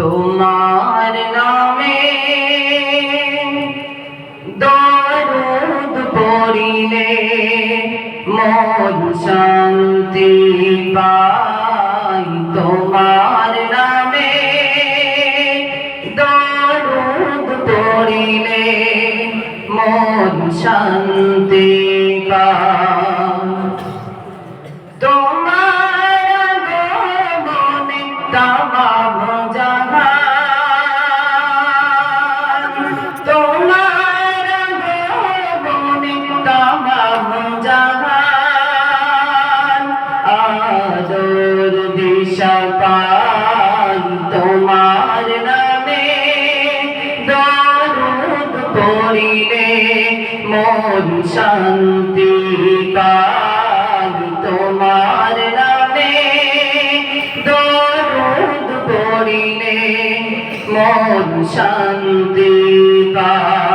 তোমার নামে দরুদ পড়িলে মন শান্তি পাই। তোমার নামে দরুদ পড়িলে মন শান্তি পাই। তোমার গমনে তামাম পড়িলে মন শান্তি পাই তোমার নামে দরুদ পড়িলে মন শান্তি পাই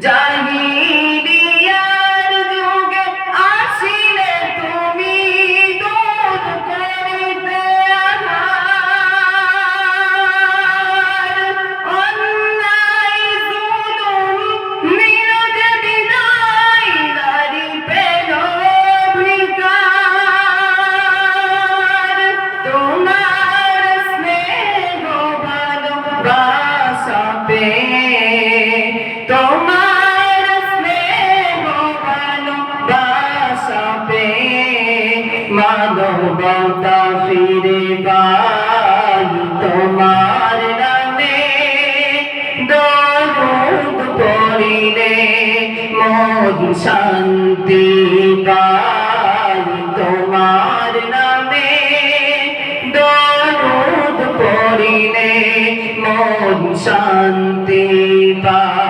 জাহিলিয়ার পেয়ে তোমার স্নেহ ভালোবাসা পেয়ে মানবতা ফিরে পাই। তোমার নামে দরুদ পড়িলে মন শান্তি পাই শান্তি পাই।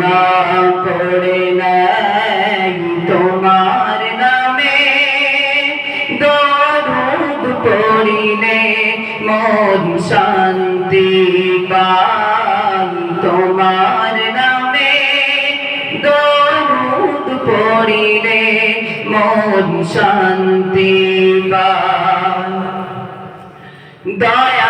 না করে নাই তোমার নামে। দরুদ পড়িলে মন শান্তি পাই তোমার নামে। দরুদ পড়িলে মন শান্তি পাই। দয়ার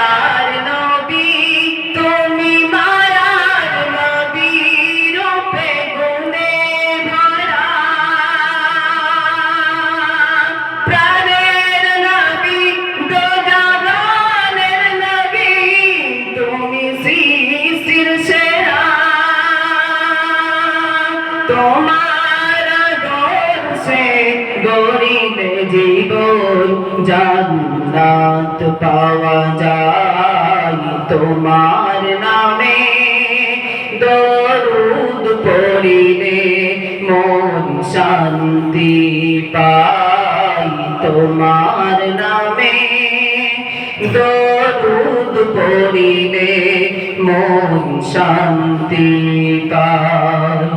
তোমার দোষে গরিবে জীবন জান্নাত পাওয়া যায়। তোমার নামে দরুদ পড়িলে মন শান্তি পাই। তোমার নামে দরুদ পড়িলে মন শান্তি পাই।